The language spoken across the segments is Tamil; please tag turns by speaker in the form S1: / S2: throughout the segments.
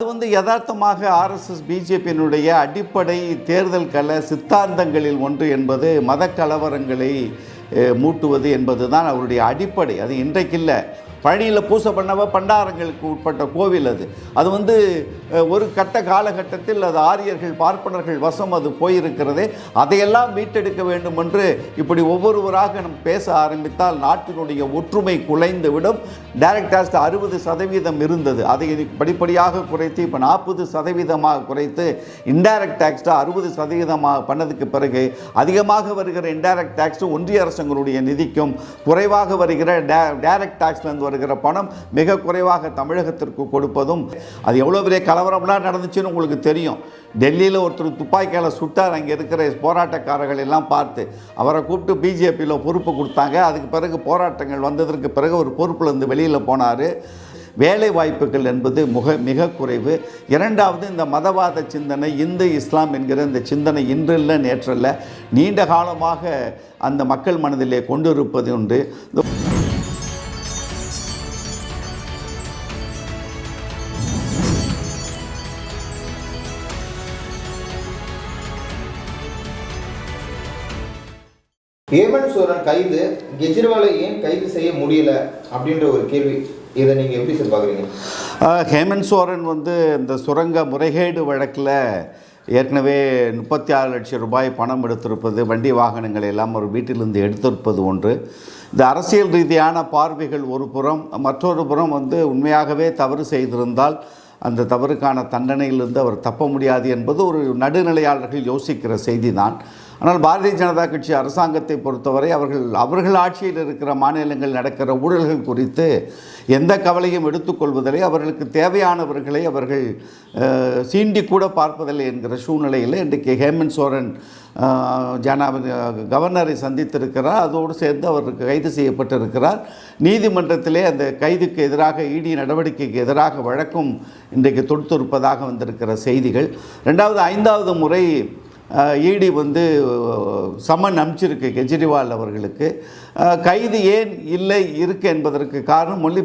S1: அது வந்து யதார்த்தமாக ஆர்எஸ்எஸ் பிஜேபியினுடைய அடிப்படை தேர்தல் கல சித்தாந்தங்களில் ஒன்று என்பது மத கலவரங்களை மூட்டுவது என்பது தான் அவருடைய அடிப்படை. அது இன்றைக்கில்லை. பழனியில் பூசை பண்ணவ பண்டாரங்களுக்கு உட்பட்ட கோவில் அது. அது வந்து ஒரு கட்ட காலகட்டத்தில் அது ஆரியர்கள் பார்ப்பனர்கள் வசம் அது போயிருக்கிறதே. அதையெல்லாம் மீட்டெடுக்க வேண்டும் என்று இப்படி ஒவ்வொருவராக நம் பேச ஆரம்பித்தால் நாட்டினுடைய ஒற்றுமை குலைந்து விடும் டைரக்ட் டாக்ஸ் அறுபது சதவீதம் இருந்தது. அதை படிப்படியாக குறைத்து இப்போ நாற்பது சதவீதமாக குறைத்து இன்டைரக்ட் டேக்ஸ் அறுபது சதவீதமாக பண்ணதுக்கு பிறகு அதிகமாக வருகிற இன்டைரக்ட் டேக்ஸ் ஒன்றிய அரசுங்களுடைய நிதிக்கும் குறைவாக வருகிற டைரக்ட் டேக்ஸ்லேருந்து வருகிற பணம் மிக குறைவாக தமிழகத்திற்கு கொடுப்பதும் அது எவ்வளோ பெரிய கலவரம்லாம் நடந்துச்சுன்னு உங்களுக்கு தெரியும். டெல்லியில் ஒருத்தர் துப்பாக்கியால் சுட்டார் அங்கே இருக்கிற போராட்டக்காரர்கள் எல்லாம் பார்த்து அவரை கூப்பிட்டு பிஜேபியில் பொறுப்பு கொடுத்தாங்க. அதுக்கு பிறகு போராட்டங்கள் வந்ததற்கு பிறகு ஒரு பொறுப்புலேருந்து வெளியில் போனார். வேலை வாய்ப்புகள் என்பது முக மிக குறைவு. இரண்டாவது இந்த மதவாத சிந்தனை இந்து இஸ்லாம் என்கிற இந்த சிந்தனை இன்றில்ல நேற்றல்ல நீண்ட காலமாக அந்த மக்கள் மனதிலே கொண்டிருப்பது உண்டு.
S2: ஏமன் சோரன் கைது கெஜ்ரிவாலை ஏன் கைது செய்ய முடியல? அப்படின்ற ஒரு கேள்வி. இதை நீங்கள் எப்படி சார் பாக்குறீங்க
S1: ஹேமந்த் சோரன் வந்து இந்த சுரங்க முறைகேடு வழக்கில் ஏற்கனவே முப்பத்தி ஆறு லட்சம் ரூபாய் பணம் எடுத்திருப்பது வண்டி வாகனங்களை எல்லாம் ஒரு வீட்டிலிருந்து எடுத்திருப்பது ஒன்று. இந்த அரசியல் ரீதியான பார்வைகள் ஒரு புறம் மற்றொரு புறம் வந்து உண்மையாகவே தவறு செய்திருந்தால் அந்த தவறுக்கான தண்டனையிலிருந்து அவர் தப்ப முடியாது என்பது ஒரு நடுநிலையாளர்கள் யோசிக்கிற செய்தி தான். ஆனால் பாரதிய ஜனதா கட்சி அரசாங்கத்தை பொறுத்தவரை அவர்கள் அவர்கள் ஆட்சியில் இருக்கிற மாநிலங்கள் நடக்கிற ஊழல்கள் குறித்து எந்த கவலையும் எடுத்துக்கொள்வதில்லை. அவர்களுக்கு தேவையானவர்களை அவர்கள் சீண்டி கூட பார்ப்பதில்லை என்கிற சூழ்நிலையில் இன்றைக்கு ஹேமந்த் சோரன் ஜனாபதி கவர்னரை சந்தித்திருக்கிறார். அதோடு சேர்ந்து அவர் கைது செய்யப்பட்டிருக்கிறார். நீதிமன்றத்திலே அந்த கைதுக்கு எதிராக இடி நடவடிக்கைக்கு எதிராக வழக்கும் இன்றைக்கு தொடுத்திருப்பதாக வந்திருக்கிற செய்திகள். ரெண்டாவது ஐந்தாவது முறை இடி வந்து சம்மன் அனுப்பிச்சிருக்கு கெஜ்ரிவால் அவர்களுக்கு. கைது ஏன் இல்லை இருக்கு என்பதற்கு காரணம் மொழி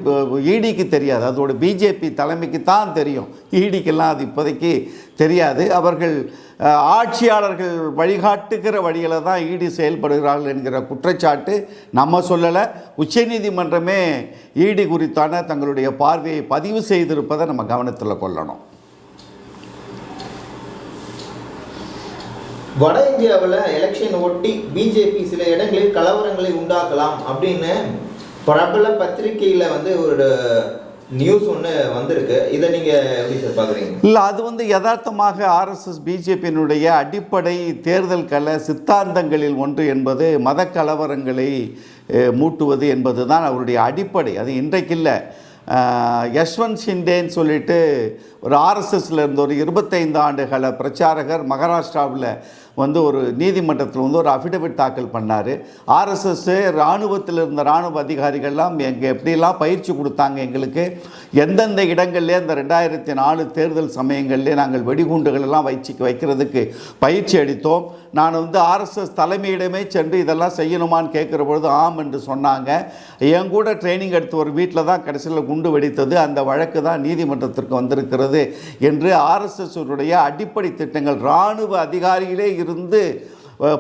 S1: ஈடிக்கு தெரியாது. அதோட பிஜேபி தலைமைக்கு தான் தெரியும். ஈடிக்கெல்லாம் அது இப்போதைக்கு தெரியாது. அவர்கள் ஆட்சியாளர்கள் வழிகாட்டுகிற வழியில் தான் ஈடி செயல்படுகிறார்கள் என்கிற குற்றச்சாட்டு நம்ம சொல்லலை. உச்சநீதிமன்றமே ஈடி குறித்தான தங்களுடைய பார்வையை பதிவு செய்திருப்பதை நம்ம கவனத்தில் கொள்ளணும்.
S2: வட இந்தியாவில் எலெக்ஷன் ஒட்டி பிஜேபி சில இடங்களில் கலவரங்களை உண்டாக்கலாம் அப்படின்னு பிரபல பத்திரிகையில் வந்து ஒரு நியூஸ் ஒன்று வந்திருக்கு. இதை நீங்கள் எப்படி சார் பார்க்குறீங்க
S1: இல்லை அது வந்து யதார்த்தமாக ஆர்எஸ்எஸ் பிஜேபியினுடைய அடிப்படை தேர்தல் கல சித்தாந்தங்களில் ஒன்று என்பது மத கலவரங்களை மூட்டுவது என்பது தான் அவருடைய அடிப்படை. அது இன்றைக்கில்லை. இல்லை யஷ்வந்த் ஷிண்டேன்னு சொல்லிட்டு ஒரு ஆர்எஸ்எஸ்ல இருந்த ஒரு இருபத்தைந்து ஆண்டுகள பிரச்சாரகர் மகாராஷ்டிராவில் வந்து ஒரு நீதிமன்றத்தில் வந்து ஒரு அஃபிடவிட் தாக்கல் பண்ணார். ஆர்எஸ்எஸ் இராணுவத்தில் இருந்த இராணுவ அதிகாரிகள்லாம் எங்கள் எப்படிலாம் பயிற்சி கொடுத்தாங்க எங்களுக்கு? எந்தெந்த இடங்கள்லே அந்த ரெண்டாயிரத்தி நாலு தேர்தல் சமயங்கள்லேயே நாங்கள் வெடிகுண்டுகள் எல்லாம் வச்சு வைக்கிறதுக்கு பயிற்சி அளித்தோம். நான் வந்து ஆர்எஸ்எஸ் தலைமையிடமே சென்று இதெல்லாம் செய்யணுமான்னு கேட்குற பொழுது ஆம் என்று சொன்னாங்க. என் கூட ட்ரைனிங் எடுத்து ஒரு வீட்டில் தான் கடைசியில் குண்டு வெடித்தது. அந்த வழக்கு தான் நீதிமன்றத்திற்கு வந்திருக்கிறது என்று ஆர்எஸ்எஸ் அடிப்படை திட்டங்கள் இராணுவ அதிகாரியிலே இருந்து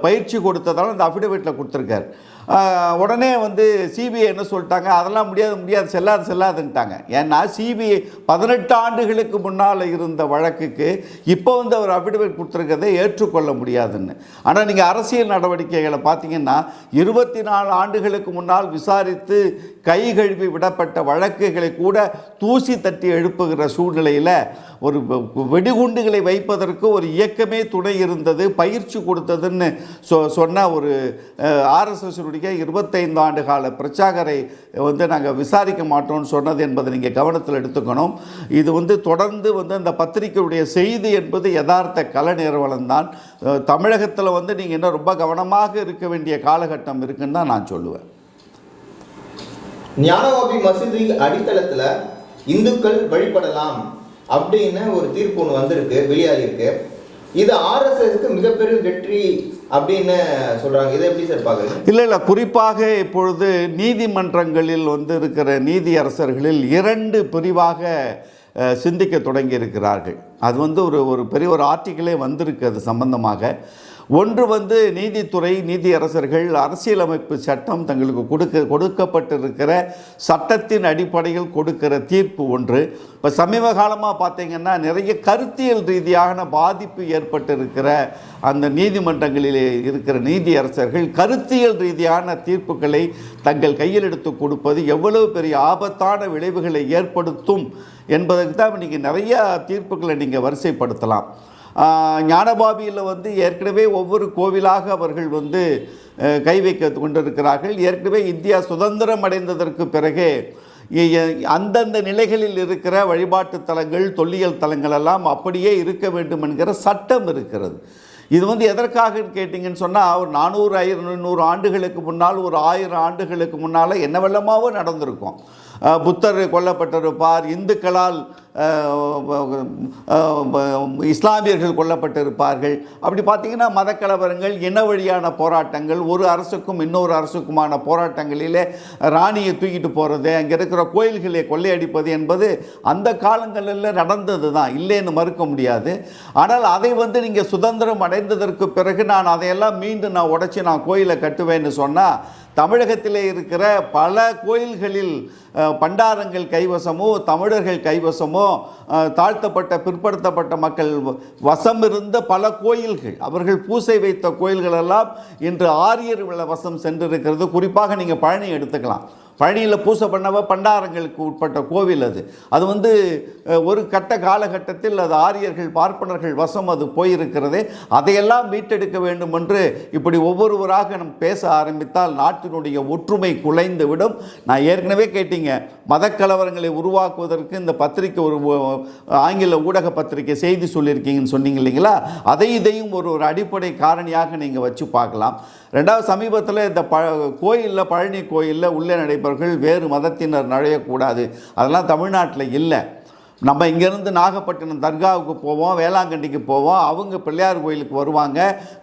S1: பயிற்சி கொடுத்ததால் அந்த அஃபிடவிட்டில் கொடுத்துருக்கார். உடனே வந்து சிபிஐ என்ன சொல்லிட்டாங்க? அதெல்லாம் முடியாது முடியாது செல்லாது செல்லாதுன்ட்டாங்க. ஏன்னா சிபிஐ பதினெட்டு ஆண்டுகளுக்கு முன்னால் இருந்த வழக்குக்கு இப்போ வந்து அவர் அஃபிடவிட் கொடுத்துருக்கதை ஏற்றுக்கொள்ள முடியாதுன்னு. ஆனால் நீங்கள் அரசியல் நடவடிக்கைகளை பார்த்தீங்கன்னா இருபத்தி நாலு ஆண்டுகளுக்கு முன்னால் விசாரித்து கை கழுவி விடப்பட்ட வழக்குகளை கூட தூசி தட்டி எழுப்புகிற சூழ்நிலையில் ஒரு வெடிகுண்டுகளை வைப்பதற்கு ஒரு இயக்கமே துணை இருந்தது பயிற்சி கொடுத்ததுன்னு சொ சொன்ன ஒரு அவர்களுடைய இருபத்தைந்து ஆண்டு கால பிரச்சாகரை வந்து நாங்கள் விசாரிக்க மாட்டோம்னு சொன்னது என்பதை நீங்கள் கவனத்தில் எடுத்துக்கணும். இது வந்து தொடர்ந்து வந்து அந்த பத்திரிகையுடைய செய்தி என்பது யதார்த்த கல நிறுவனம் தான். தமிழகத்தில் வந்து நீங்கள் இன்னும் ரொம்ப கவனமாக இருக்க வேண்டிய காலகட்டம் இருக்குன்னு தான் நான் சொல்லுவேன்.
S2: ஞானவாபி மசூதி அடித்தளத்தில் இந்துக்கள் வழிபடலாம் அப்படின்னு ஒரு தீர்ப்பு ஒன்று வந்திருக்கு வெளியாகிருக்கு இது ஆர்எஸ்எஸ்க்கு மிகப்பெரிய வெற்றி அப்படின்னு சொல்றாங்க. இதை எப்படி சார் பார்க்குறீங்க?
S1: இல்லை இல்லை. குறிப்பாக இப்பொழுது நீதிமன்றங்களில் வந்து இருக்கிற நீதியரசர்களில் இரண்டு பிரிவாக சிந்திக்க தொடங்கி இருக்கிறார்கள் அது வந்து ஒரு ஒரு பெரிய ஒரு ஆர்டிக்கிளே வந்திருக்கு அது சம்பந்தமாக. ஒன்று வந்து நீதித்துறை நீதியரசர்கள் அரசியலமைப்பு சட்டம் தங்களுக்கு கொடுக்க கொடுக்கப்பட்டிருக்கிற சட்டத்தின் அடிப்படையில் கொடுக்கிற தீர்ப்பு ஒன்று. இப்போ சமீப காலமாக பார்த்தீங்கன்னா நிறைய கருத்தியல் ரீதியான பாதிப்பு ஏற்பட்டிருக்கிற அந்த நீதிமன்றங்களிலே இருக்கிற நீதியரசர்கள் கருத்தியல் ரீதியான தீர்ப்புகளை தங்கள் கையில் எடுத்து கொடுப்பது எவ்வளவு பெரிய ஆபத்தான விளைவுகளை ஏற்படுத்தும் என்பதற்கு தான் நீங்கள் நிறைய தீர்ப்புகளை நீங்கள் வரிசைப்படுத்தலாம். ஞானபாபியில் வந்து ஏற்கனவே ஒவ்வொரு கோவிலாக அவர்கள் வந்து கை வைக்க கொண்டிருக்கிறார்கள். ஏற்கனவே இந்தியா சுதந்திரம் அடைந்ததற்கு பிறகே அந்தந்த நிலைகளில் இருக்கிற வழிபாட்டு தலங்கள் தொல்லியல் தலங்கள் எல்லாம் அப்படியே இருக்க வேண்டும் என்கிற சட்டம் இருக்கிறது. இது வந்து எதற்காக கேட்டிங்கன்னு சொன்னால் ஒரு நானூறு ஐநூறு ஆண்டுகளுக்கு முன்னால் ஒரு ஆயிரம் ஆண்டுகளுக்கு முன்னால் என்னவெல்லாமாவோ நடந்திருக்கும். புத்தர் கொல்லப்பட்டிருப்பார் இந்துக்களால் இஸ்லாமியர்கள் கொல்லப்பட்டிருப்பார்கள். அப்படி பார்த்தீங்கன்னா மதக்கலவரங்கள் இன வழியான போராட்டங்கள் ஒரு அரசுக்கும் இன்னொரு அரசுக்குமான போராட்டங்களிலே ராணியை தூக்கிட்டு போகிறது அங்கே இருக்கிற கோயில்களை கொள்ளையடிப்பது என்பது அந்த காலங்களில் நடந்தது தான் இல்லைன்னு மறுக்க முடியாது. ஆனால் அதை வந்து நீங்கள் சுதந்திரம் அடைந்ததற்கு பிறகு நான் அதையெல்லாம் மீண்டும் நான் உடைச்சி நான் கோயிலை கட்டுவேன்னு சொன்னால் தமிழகத்திலே இருக்கிற பல கோயில்களில் பண்டாரங்கள் கைவசமோ தமிழர்கள் கைவசமோ தாழ்த்தப்பட்ட பிற்படுத்தப்பட்ட மக்கள் வ- வசம் இருந்த பல கோயில்கள். அவர்கள் பூசை வைத்த கோயில்களெல்லாம் இன்று ஆரியர் வில வசம் சென்றிருக்கிறது. குறிப்பாக நீங்கள் பழனி எடுத்துக்கலாம். பழனியில் பூசை பண்ணவ பண்டாரங்களுக்கு உட்பட்ட கோவில் அது. அது வந்து ஒரு கட்ட காலகட்டத்தில் அது ஆரியர்கள் பார்ப்பனர்கள் வசம் அது போயிருக்கிறது. அதையெல்லாம் மீட்டெடுக்க வேண்டும் என்று இப்படி ஒவ்வொருவராக நம் பேச ஆரம்பித்தால் நாட்டினுடைய ஒற்றுமை குலைந்து விடும் நான் ஏற்கனவே கேட்டீங்க மதக்கலவரங்களை உருவாக்குவதற்கு இந்த பத்திரிக்கை ஒரு ஆங்கில ஊடக பத்திரிக்கை செய்தி சொல்லியிருக்கீங்கன்னு சொன்னீங்க இல்லைங்களா? அதை இதையும் ஒரு ஒரு அடிப்படை காரணியாக நீங்கள் வச்சு பார்க்கலாம். ரெண்டாவது சமீபத்தில் இந்த ப கோயிலில் பழனி கோயிலில் உள்ளே நடைபெறவர்கள் வேறு மதத்தினர் நுழையக்கூடாது அதெல்லாம் தமிழ்நாட்டில் இல்லை நம்ம இங்கேருந்து நாகப்பட்டினம் தர்காவுக்கு போவோம் வேளாங்கண்ணிக்கு போவோம். அவங்க பிள்ளையார் கோயிலுக்கு வருவாங்க.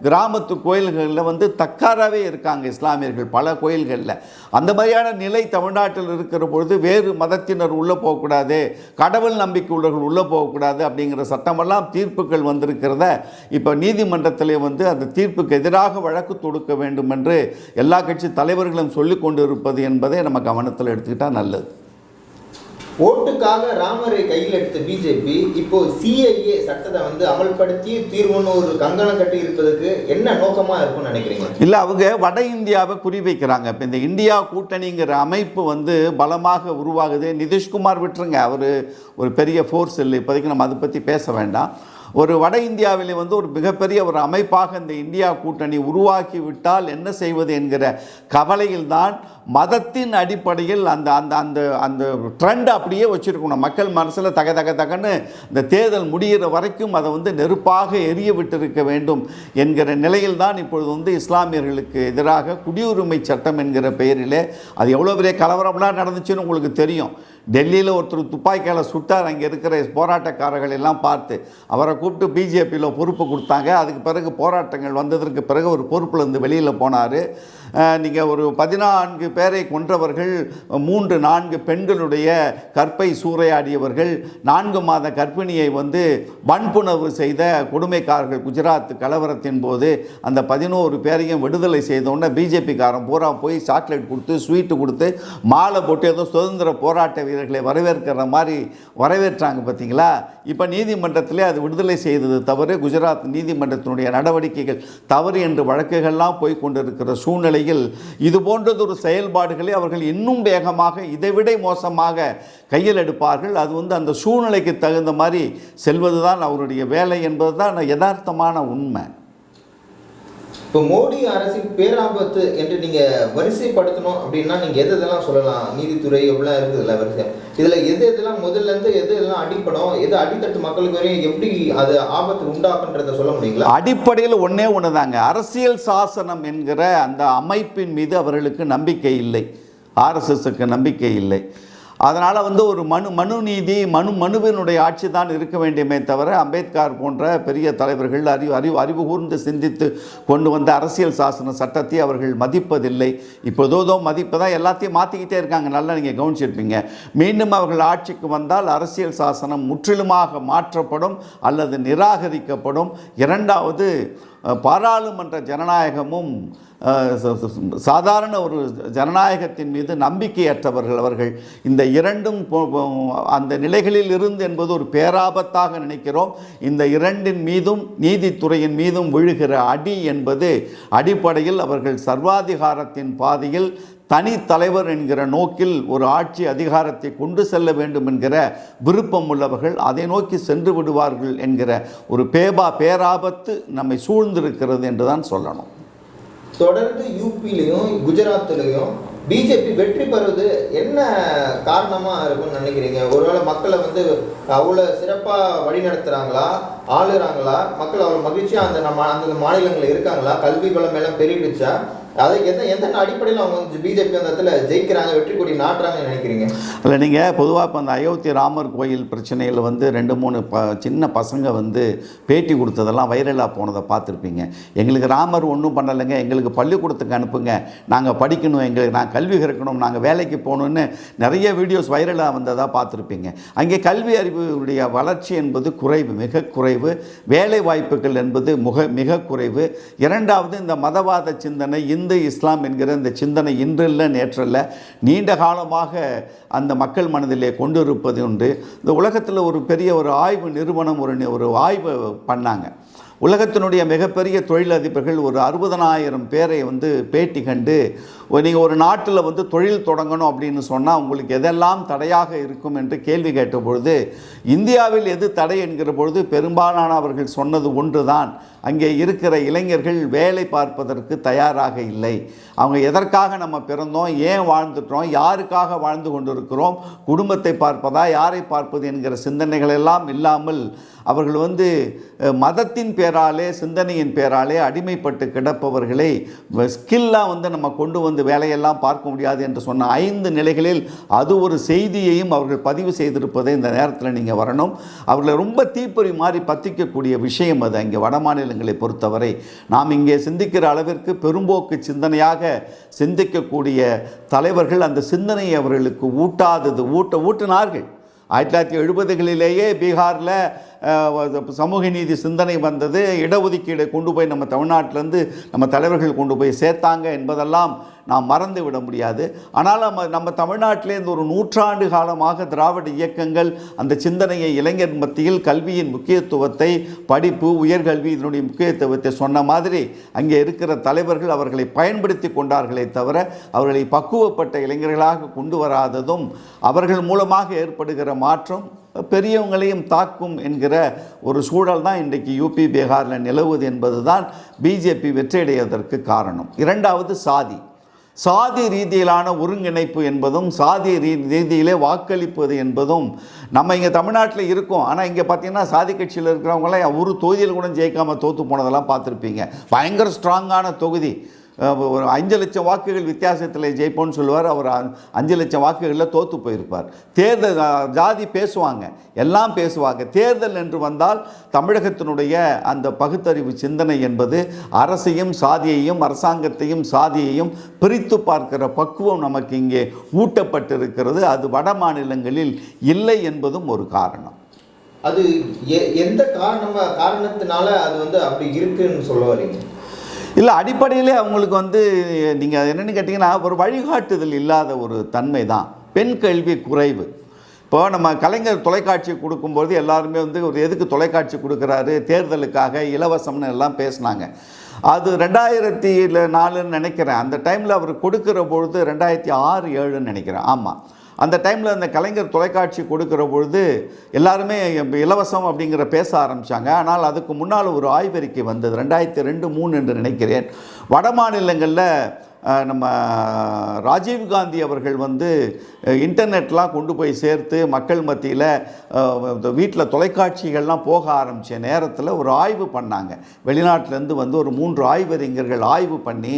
S1: கிராமத்து கோயில்களில் வந்து தக்காராகவே இருக்காங்க இஸ்லாமியர்கள் பல கோயில்களில். அந்த மாதிரியான நிலை தமிழ்நாட்டில் இருக்கிற பொழுது வேறு மதத்தினர் உள்ளே போகக்கூடாது கடவுள் நம்பிக்கை உள்ளவர்கள் உள்ளே போகக்கூடாது அப்படிங்கிற சட்டமெல்லாம் தீர்ப்புகள் வந்திருக்கிறத இப்போ நீதிமன்றத்தில் வந்து அந்த தீர்ப்புக்கு எதிராக வழக்கு தொடுக்க வேண்டும் என்று எல்லா கட்சி தலைவர்களும் சொல்லிக் கொண்டு இருப்பது என்பதை நம்ம கவனத்தில் எடுத்துக்கிட்டால் நல்லது.
S2: ஓட்டுக்காக ராமரை கையில் எடுத்த பிஜேபி இப்போ சிஐஏ சட்டத்தை வந்து அமல்படுத்தி தீர்வுன்னு ஒரு கங்கணம் கட்டி இருப்பதற்கு என்ன நோக்கமா இருக்கும்னு நினைக்கிறீங்க?
S1: இல்லை அவங்க வட இந்தியாவை குறிவைக்கிறாங்க. இப்போ இந்த இந்தியா கூட்டணிங்கிற அமைப்பு வந்து பலமாக உருவாகுது. நிதிஷ்குமார் விட்டுருங்க. அவர் ஒரு பெரிய ஃபோர்ஸ் இல்லை. இப்போதைக்கு நம்ம அதை பற்றி பேச வேண்டாம். ஒரு வட இந்தியாவிலே வந்து ஒரு மிகப்பெரிய ஒரு அமைப்பாக இந்த இந்தியா கூட்டணி உருவாக்கி விட்டால் என்ன செய்வது என்கிற கவலையில்தான் மதத்தின் அடிப்படையில் அந்த அந்த அந்த அந்த ட்ரெண்ட் அப்படியே வச்சுருக்கணும். மக்கள் மனசில் தக தக தகன்னு இந்த தேர்தல் முடிகிற வரைக்கும் அதை வந்து நெருப்பாக எரிய விட்டிருக்க வேண்டும் என்கிற நிலையில் தான் இப்பொழுது வந்து இஸ்லாமியர்களுக்கு எதிராக குடியுரிமை சட்டம் என்கிற பெயரிலே அது எவ்வளோ பெரிய கலவரம்லாம் நடந்துச்சுன்னு உங்களுக்கு தெரியும். டெல்லியில் ஒருத்தர் துப்பாக்கியால் சுட்டார் அங்கே இருக்கிற போராட்டக்காரர்கள் எல்லாம் பார்த்து. அவரை கூப்பிட்டு பிஜேபியில் பொறுப்பு கொடுத்தாங்க. அதுக்கு பிறகு போராட்டங்கள் வந்ததற்கு பிறகு ஒரு பொறுப்புலேருந்து வெளியில் போனார். நீங்கள் ஒரு பதினான்கு பேரை கொன்றவர்கள் மூன்று நான்கு பெண்களுடைய கற்பை சூறையாடியவர்கள் நான்கு மாத கர்ப்பிணியை வந்து வன்புணர்வு செய்த கொடுமைக்காரர்கள் குஜராத் கலவரத்தின் போது அந்த பதினோரு பேரையும் விடுதலை செய்தோடனே பிஜேபிக்காரன் பூரா போய் சாக்லேட் கொடுத்து ஸ்வீட்டு கொடுத்து மாலை போட்டு ஏதோ சுதந்திர போராட்ட வீரர்களை வரவேற்கிற மாதிரி வரவேற்றாங்க பார்த்தீங்களா? இப்போ நீதிமன்றத்திலே அது விடுதலை செய்தது தவறு. குஜராத் நீதிமன்றத்தினுடைய நடவடிக்கைகள் தவறு என்று வழக்குகள்லாம் போய் கொண்டிருக்கிற நிலையில் இது போன்றதொரு செயல்பாடுகளை அவர்கள் இன்னும் வேகமாக இதைவிட மோசமாக கையில் எடுப்பார்கள். அது வந்து அந்த சூழ்நிலைக்கு தகுந்த மாதிரி செல்வதுதான் அவருடைய வேலை என்பது தான் யதார்த்தமான உண்மை.
S2: இப்போ மோடி அரசின் பேராபத்து என்று நீங்கள் வரிசைப்படுத்தணும் அப்படின்னா நீங்கள் எது எதெல்லாம் சொல்லலாம்? நீதித்துறை எவ்வளோ இருக்குதுல்ல வரிசை? இதில் எது எதெல்லாம் முதல்ல இருந்து எது எதெல்லாம் அடிப்படும்? எது அடித்தட்டு மக்களுக்கு வரையும் எப்படி அது ஆபத்து உண்டாக்குன்றதை சொல்ல முடியுங்களா?
S1: அடிப்படையில் ஒன்றே ஒன்று தாங்க அரசியல் சாசனம் என்கிற அந்த அமைப்பின் மீது அவர்களுக்கு நம்பிக்கை இல்லை. ஆர்எஸ்எஸ்க்கு நம்பிக்கை இல்லை. அதனால் வந்து ஒரு மனு மனு நீதி மனு மனுவினுடைய ஆட்சி தான் இருக்க வேண்டியமே தவிர அம்பேத்கர் போன்ற பெரிய தலைவர்கள் அறிவு அறிவு அறிவு கூர்ந்து சிந்தித்து கொண்டு வந்த அரசியல் சாசன சட்டத்தை அவர்கள் மதிப்பதில்லை. இப்போதோ மதிப்பு தான் எல்லாத்தையும் மாற்றிக்கிட்டே இருக்காங்க. நல்லா நீங்கள் கவனிச்சிருப்பீங்க. மீண்டும் அவர்கள் ஆட்சிக்கு வந்தால் அரசியல் சாசனம் முற்றிலுமாக மாற்றப்படும் அல்லது நிராகரிக்கப்படும். இரண்டாவது பாராளுமன்ற ஜனநாயகமும் சாதாரண ஒரு ஜனநாயகத்தின் மீது நம்பிக்கையற்றவர்கள் அவர்கள். இந்த இரண்டும் போ- அந்த நிலைகளில் இருந்து என்பது ஒரு பேராபத்தாக நினைக்கிறோம். இந்த இரண்டின் மீதும் நீதித்துறையின் மீதும் விழுகிற அடி என்பது அடிப்படையில் அவர்கள் சர்வாதிகாரத்தின் பாதையில் தனி தலைவர் என்கிற நோக்கில் ஒரு ஆட்சி அதிகாரத்தை கொண்டு செல்ல வேண்டும் என்கிற விருப்பம் உள்ளவர்கள் அதை நோக்கி சென்று விடுவார்கள் என்கிற ஒரு பேபா பேராபத்து நம்மை சூழ்ந்திருக்கிறது என்று தான் சொல்லணும்.
S2: தொடர்ந்து யூபிலையும் குஜராத்லையும் பிஜேபி வெற்றி பெறுவது என்ன காரணமா இருக்கும்னு நினைக்கிறீங்க? ஒருவேளை மக்களை வந்து அவ்வளோ சிறப்பாக வழி நடத்துகிறாங்களா ஆளுறாங்களா? மக்கள் அவ்வளோ மகிழ்ச்சியாக அந்த நம்ம அந்த மாநிலங்களில் இருக்காங்களா? கல்வி வளம் எல்லாம் பெருகிடுச்சா? அதை எந்த எந்த அடிப்படையில் அவங்க பிஜேபி அந்த இடத்துல ஜெயிக்கிறாங்க வெற்றி கொடி நாட்டுறாங்கன்னு நினைக்கிறீங்க?
S1: இல்லை நீங்கள் பொதுவாக இப்போ அந்த அயோத்தி ராமர் கோயில் பிரச்சனையில் வந்து ரெண்டு மூணு ப சின்ன பசங்க வந்து பேட்டி கொடுத்ததெல்லாம் வைரலாக போனதை பார்த்துருப்பீங்க. எங்களுக்கு ராமர் ஒன்றும் பண்ணலைங்க எங்களுக்கு பள்ளிக்கூடத்துக்கு அனுப்புங்க. நாங்கள் படிக்கணும் எங்களுக்கு நாங்கள் கல்வி கற்கணும் நாங்கள் வேலைக்கு போகணுன்னு நிறைய வீடியோஸ் வைரலாக வந்ததாக பார்த்துருப்பீங்க. அங்கே கல்வி அறிவுடைய வளர்ச்சி என்பது குறைவு மிக குறைவு. வேலை வாய்ப்புகள் என்பது முக மிக குறைவு. இரண்டாவது இந்த மதவாத சிந்தனை இந்து இஸ்லாம் என்கிற இந்த சிந்தனை இன்றில்ல நேற்றல்ல நீண்ட காலமாக அந்த மக்கள் மனதிலே கொண்டு இருப்பது உண்டு. இந்த உலகத்தில் ஒரு பெரிய ஒரு ஆய்வு நிறுவனம் ஒரு ஒரு ஆய்வு பண்ணாங்க. உலகத்தினுடைய மிகப்பெரிய தொழிலதிபர்கள் ஒரு அறுபதனாயிரம் பேரை வந்து பேட்டி கண்டு நீங்கள் ஒரு நாட்டில் வந்து தொழில் தொடங்கணும் அப்படின்னு சொன்னால் உங்களுக்கு எதெல்லாம் தடையாக இருக்கும் என்று கேள்வி கேட்ட பொழுது இந்தியாவில் எது தடை என்கிற பொழுது பெரும்பாலானவர்கள் சொன்னது ஒன்று தான் அங்கே இருக்கிற இளைஞர்கள் வேலை பார்ப்பதற்கு தயாராக இல்லை. அவங்க எதற்காக நம்ம பிறந்தோம் ஏன் வாழ்ந்துட்டோம் யாருக்காக வாழ்ந்து கொண்டிருக்கிறோம் குடும்பத்தை பார்ப்பதா யாரை பார்ப்பது என்கிற சிந்தனைகள் எல்லாம் இல்லாமல் அவர்கள் வந்து மதத்தின் பேராலே சிந்தனையின் பேராலே அடிமைப்பட்டு கிடப்பவர்களை ஸ்கில்லாக வந்து நம்ம கொண்டு வந்து வேலையெல்லாம் பார்க்க முடியாது என்று சொன்ன ஐந்து நிலைகளில் அது ஒரு செய்தியையும் அவர்கள் பதிவு செய்திருப்பதை இந்த நேரத்தில் நீங்கள் வரணும். அவர்களை ரொம்ப தீப்பொறி மாதிரி பற்றிக்கக்கூடிய விஷயம் அது. அங்கே வட மாநிலங்களை பொறுத்தவரை நாம் இங்கே சிந்திக்கிற அளவிற்கு பெரும்போக்கு சிந்தனையாக சிந்திக்கக்கூடிய தலைவர்கள் அந்த சிந்தனையை அவர்களுக்கு ஊட்டாதது. ஊட்ட ஊட்டினார்கள். ஆயிரத்தி தொள்ளாயிரத்தி எழுபதுகளிலேயே பீகாரில் சமூக நீதி சிந்தனை வந்தது. இடஒதுக்கீடை கொண்டு போய் நம்ம தமிழ்நாட்டிலேருந்து நம்ம தலைவர்கள் கொண்டு போய் சேர்த்தாங்க என்பதெல்லாம் நாம் மறந்து விட முடியாது. ஆனால் நம்ம நம்ம தமிழ்நாட்டிலே இந்த ஒரு நூற்றாண்டு காலமாக திராவிட இயக்கங்கள் அந்த சிந்தனையை இளைஞர் மத்தியில் கல்வியின் முக்கியத்துவத்தை படிப்பு உயர்கல்வி இதனுடைய முக்கியத்துவத்தை சொன்ன மாதிரி அங்கே இருக்கிற தலைவர்கள் அவர்களை பயன்படுத்தி கொண்டார்களே தவிர அவர்களை பக்குவப்பட்ட இளைஞர்களாக கொண்டு வராததும் அவர்கள் மூலமாக ஏற்படுகிற மாற்றம் பெரியவங்களையும் தாக்கும் என்கிற ஒரு சூழல் தான் இன்றைக்கு யூபி பீகாரில் நிலவுவது என்பது தான் பிஜேபி வெற்றியடைவதற்கு காரணம். இரண்டாவது சாதி. சாதி ரீதியிலான ஒருங்கிணைப்பு என்பதும் சாதி ரீ ரீதியிலே வாக்களிப்பது என்பதும் நம்ம இங்கே தமிழ்நாட்டில் இருக்கோம். ஆனால் இங்கே பார்த்தீங்கன்னா சாதி கட்சியில் இருக்கிறவங்களாம் ஒரு தொகுதியில் கூட ஜெயிக்காமல் தோற்று போனதெல்லாம் பார்த்துருப்பீங்க. பயங்கர ஸ்ட்ராங்கான தொகுதி. ஒரு அஞ்சு லட்சம் வாக்குகள் வித்தியாசத்தில் ஜெயிப்போம்னு சொல்லுவார். அவர் அஞ்சு லட்சம் வாக்குகளில் தோற்று போயிருப்பார். தேர்தல் ஜாதி பேசுவாங்க. எல்லாம் பேசுவாங்க. தேர்தல் என்று வந்தால் தமிழகத்தினுடைய அந்த பகுத்தறிவு சிந்தனை என்பது அரசையும் சாதியையும் அரசாங்கத்தையும் சாதியையும் பிரித்து பார்க்கிற பக்குவம் நமக்கு இங்கே ஊட்டப்பட்டிருக்கிறது. அது வட மாநிலங்களில் இல்லை என்பதும் ஒரு காரணம்.
S2: அது எ- எந்த காரணமா காரணத்தினால அது வந்து அப்படி இருக்குன்னு சொல்ல வரீங்க?
S1: இல்லை அடிப்படையிலே அவங்களுக்கு வந்து நீங்கள் என்னென்னு கேட்டிங்கன்னா ஒரு வழிகாட்டுதல் இல்லாத ஒரு தன்மை தான். பெண் கல்வி குறைவு. இப்போ நம்ம கலைஞர் தொலைக்காட்சி கொடுக்கும்போது எல்லாருமே வந்து ஒரு எதுக்கு தொலைக்காட்சி கொடுக்குறாரு? தேர்தலுக்காக இலவசம்னு எல்லாம் பேசினாங்க. அது ரெண்டாயிரத்தி நாலுன்னு நினைக்கிறேன். அந்த டைமில் அவர் கொடுக்குற பொழுது ரெண்டாயிரத்தி ஆறு ஏழுன்னு நினைக்கிறேன். ஆமாம் அந்த டைமில் அந்த கலைஞர் தொலைக்காட்சி கொடுக்குற பொழுது எல்லாருமே இலவசம் அப்படிங்கிற பேச ஆரம்பித்தாங்க ஆனால் அதுக்கு முன்னால் ஒரு ஆய்வறிக்கை வந்தது. ரெண்டாயிரத்தி ரெண்டு மூணு என்று நினைக்கிறேன். வட மாநிலங்களில் நம்ம ராஜீவ்காந்தி அவர்கள் வந்து இன்டர்நெட்லாம் கொண்டு போய் சேர்த்து மக்கள் மத்தியில் வீட்டில் தொலைக்காட்சிகள்லாம் போக ஆரம்பித்த நேரத்தில் ஒரு ஆய்வு பண்ணாங்க. வெளிநாட்டிலேருந்து வந்து ஒரு மூன்று ஆய்வறிஞர்கள் ஆய்வு பண்ணி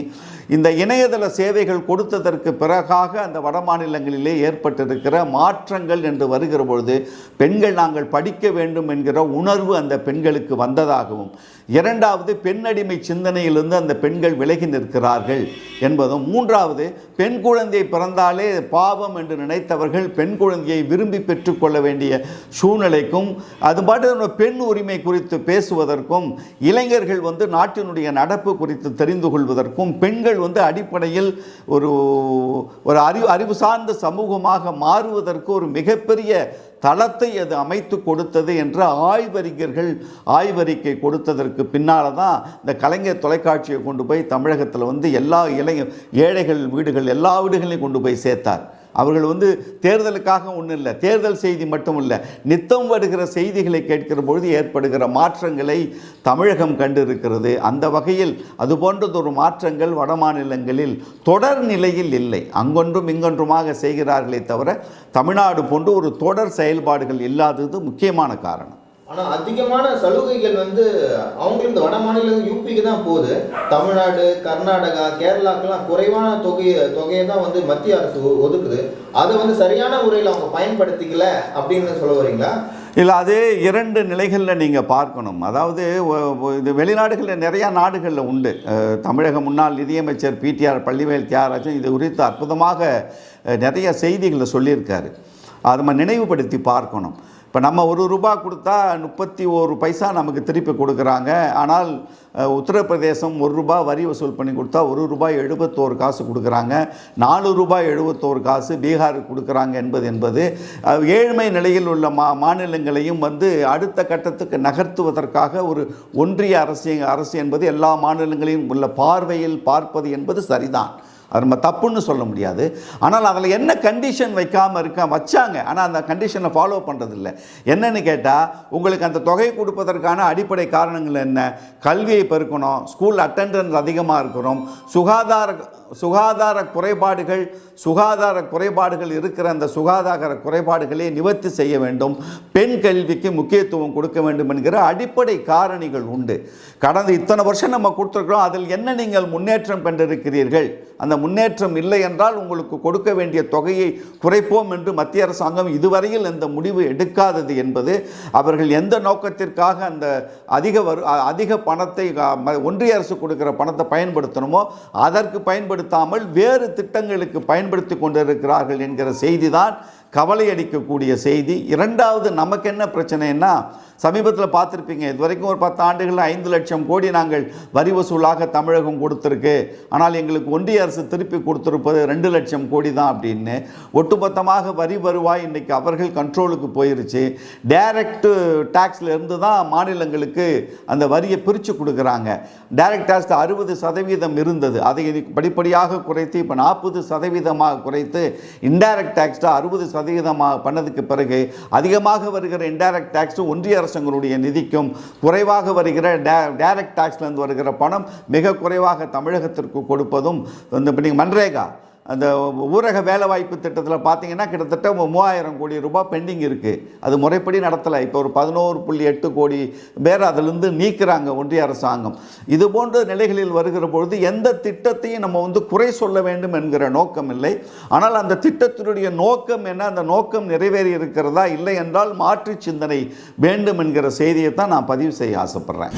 S1: இந்த இணையதள சேவைகள் கொடுத்ததற்கு பிறகாக அந்த வட மாநிலங்களிலே ஏற்பட்டிருக்கிற மாற்றங்கள் என்று வருகிற பொழுது பெண்கள் நாங்கள் படிக்க வேண்டும் என்கிற உணர்வு அந்த பெண்களுக்கு வந்ததாகவும் இரண்டாவது பெண்ணடிமை சிந்தனையிலிருந்து அந்த பெண்கள் விலகி நிற்கிறார்கள் என்பதும் மூன்றாவது பெண் குழந்தை பிறந்தாலே பாவம் என்று நினைத்தவர்கள் பெண் குழந்தையை விரும்பி பெற்றுக்கொள்ள வேண்டிய சூழ்நிலைக்கும் அது பாட்டு பெண் உரிமை குறித்து பேசுவதற்கும் இளைஞர்கள் வந்து நாட்டினுடைய நடப்பு குறித்து தெரிந்து கொள்வதற்கும் பெண்கள் வந்து அடிப்படையில் ஒரு ஒரு அறிவு அறிவு சார்ந்த சமூகமாக மாறுவதற்கு ஒரு மிகப்பெரிய தளத்தை அது அமைத்து கொடுத்தது என்று ஆய்வறிஞர்கள் ஆய்வறிக்கை கொடுத்ததற்கு பின்னால் தான் இந்த கலைஞர் தொலைக்காட்சியை கொண்டு போய் தமிழகத்தில் வந்து எல்லா இளைஞர் ஏழைகள் வீடுகள் எல்லா வீடுகளையும் கொண்டு போய் சேர்த்தார். அவர்கள் வந்து தேர்தலுக்காக ஒன்றும் இல்லை. தேர்தல் செய்தி மட்டும் இல்லை. நித்தம் வருகிற செய்திகளை கேட்கிற பொழுது ஏற்படுகிற மாற்றங்களை தமிழகம் கண்டிருக்கிறது. அந்த வகையில் அது போன்றதொரு மாற்றங்கள் வட மாநிலங்களில் தொடர் நிலையில் இல்லை. அங்கொன்றும் இங்கொன்றுமாக செய்கிறார்களே தவிர தமிழ்நாடு போன்று ஒரு தொடர் செயல்பாடுகள் இல்லாதது முக்கியமான காரணம்.
S2: ஆனால் அதிகமான சலுகைகள் வந்து அவங்களும் இந்த வட மாநிலம் யூபிக்கு தான் போகுது. தமிழ்நாடு கர்நாடகா கேரளாக்கெல்லாம் குறைவான தொகையை தொகையை தான் வந்து மத்திய அரசு ஒதுக்குது. அதை வந்து சரியான முறையில் அவங்க பயன்படுத்திக்கல அப்படின்னு சொல்ல வரீங்களா?
S1: இல்லை அது இரண்டு நிலைகளில் நீங்கள் பார்க்கணும். அதாவது இது வெளிநாடுகளில் நிறையா நாடுகளில் உண்டு. தமிழக முன்னாள் நிதியமைச்சர் பிடிஆர் பள்ளிவேல் தியாகராஜன் இது குறித்து அற்புதமாக நிறைய செய்திகளை சொல்லியிருக்காரு. அதை நம்ம நினைவுபடுத்தி பார்க்கணும். இப்போ நம்ம ஒரு ரூபா கொடுத்தா முப்பத்தி ஒரு பைசா நமக்கு திருப்பி கொடுக்குறாங்க. ஆனால் உத்தரப்பிரதேசம் ஒரு ரூபாய் வரி வசூல் பண்ணி கொடுத்தா ஒரு ரூபாய் எழுபத்தோரு காசு கொடுக்குறாங்க. நாலு ரூபாய் எழுபத்தோரு காசு பீகாருக்கு கொடுக்குறாங்க என்பது என்பது ஏழ்மை நிலையில் உள்ள மா மாநிலங்களையும் வந்து அடுத்த கட்டத்துக்கு நகர்த்துவதற்காக ஒரு ஒன்றிய அரசு அரசு என்பது எல்லா மாநிலங்களையும் உள்ள பார்வையில் பார்ப்பது என்பது சரிதான். அது நம்ம தப்புன்னு சொல்ல முடியாது. ஆனால் அதில் என்ன கண்டிஷன் வைக்காமல் இருக்க வச்சாங்க. ஆனால் அந்த கண்டிஷனை ஃபாலோ பண்ணுறதில்ல என்னன்னு கேட்டால் உங்களுக்கு அந்த தொகை கொடுப்பதற்கான அடிப்படை காரணங்கள் என்ன? கல்வியை பெருக்கணும் ஸ்கூல் அட்டெண்டன்ஸ் அதிகமாக இருக்கிறோம் சுகாதார சுகாதார குறைபாடுகள் சுகாதார குறைபாடுகள் இருக்கிற அந்த சுகாதார குறைபாடுகளை நிவர்த்தி செய்ய வேண்டும். பெண் கல்விக்கு முக்கியத்துவம் கொடுக்க வேண்டும் என்கிற அடிப்படை காரணிகள் உண்டு. கடந்த இத்தனை வருஷம் நம்ம கொடுத்துருக்குறோம் அதில் என்ன நீங்கள் முன்னேற்றம் கண்டிருக்கிறீர்கள் அந்த முன்னேற்றம் இல்லை என்றால் உங்களுக்கு கொடுக்க வேண்டிய தொகையை குறைப்போம் என்று மத்திய அரசாங்கம் இதுவரையில் இந்த முடிவு எடுக்காதது என்பது அவர்கள் எந்த நோக்கத்திற்காக அந்த அதிக வரு அதிக பணத்தை ஒன்றிய அரசு கொடுக்கிற பணத்தை பயன்படுத்தணுமோ அதற்கு பயன்படுத்தாமல் வேறு திட்டங்களுக்கு பயன்படுத்தி கொண்டிருக்கிறார்கள் என்கிற செய்தி தான் கவலை அடிக்கக்கூடிய செய்தி. இரண்டாவது நமக்கு என்ன பிரச்சனைன்னா சமீபத்தில் பார்த்துருப்பீங்க. இது வரைக்கும் ஒரு பத்து ஆண்டுகளில் ஐந்து லட்சம் கோடி நாங்கள் வரி வசூலாக தமிழகம் கொடுத்துருக்கு. ஆனால் எங்களுக்கு ஒன்றிய அரசு திருப்பி கொடுத்துருப்பது ரெண்டு லட்சம் கோடி தான் அப்படின்னு. ஒட்டுமொத்தமாக வரி வருவாய் இன்றைக்கு அவர்கள் கண்ட்ரோலுக்கு போயிருச்சு. டைரக்ட் டேக்ஸ்லேருந்து தான் மாநிலங்களுக்கு அந்த வரியை பிரித்து கொடுக்குறாங்க. டைரக்ட் டேக்ஸ் அறுபது சதவீதம் இருந்தது. அதை படிப்படியாக குறைத்து இப்போ நாற்பது சதவீதமாக குறைத்து இன்டைரக்ட் டேக்ஸ் அறுபது சதவீதமாக பண்ணதுக்கு பிறகு அதிகமாக வருகிற இன்டைரக்ட் டேக்ஸ் ஒன்றிய அரசு அரசுங்களுடைய நிதிக்கும் குறைவாக வருகிற டே டைரக்ட் டேக்ஸ்லேருந்து வருகிற பணம் மிக குறைவாக தமிழகத்திற்கு கொடுப்பதும் இந்த இப்போ நீங்கள் மன்ரேகா அந்த ஊரக வேலைவாய்ப்பு திட்டத்தில் பார்த்தீங்கன்னா கிட்டத்தட்ட மூவாயிரம் கோடி ரூபாய் பெண்டிங் இருக்குது அது முறைப்படி நடத்தலை. இப்போ ஒரு பதினோரு புள்ளி எட்டு கோடி பேர் அதிலிருந்து நீக்கிறாங்க ஒன்றிய அரசாங்கம். இது போன்ற நிலைகளில் வருகிற பொழுது எந்த திட்டத்தையும் நம்ம வந்து குறை சொல்ல வேண்டும் என்கிற நோக்கம் இல்லை. ஆனால் அந்த திட்டத்தினுடைய நோக்கம் என்ன? அந்த நோக்கம் நிறைவேறி இருக்கிறதா? இல்லை என்றால் மாற்று சிந்தனை வேண்டும் என்கிற செய்தியை தான் நான் பதிவு செய்ய ஆசைப்பட்றேன்.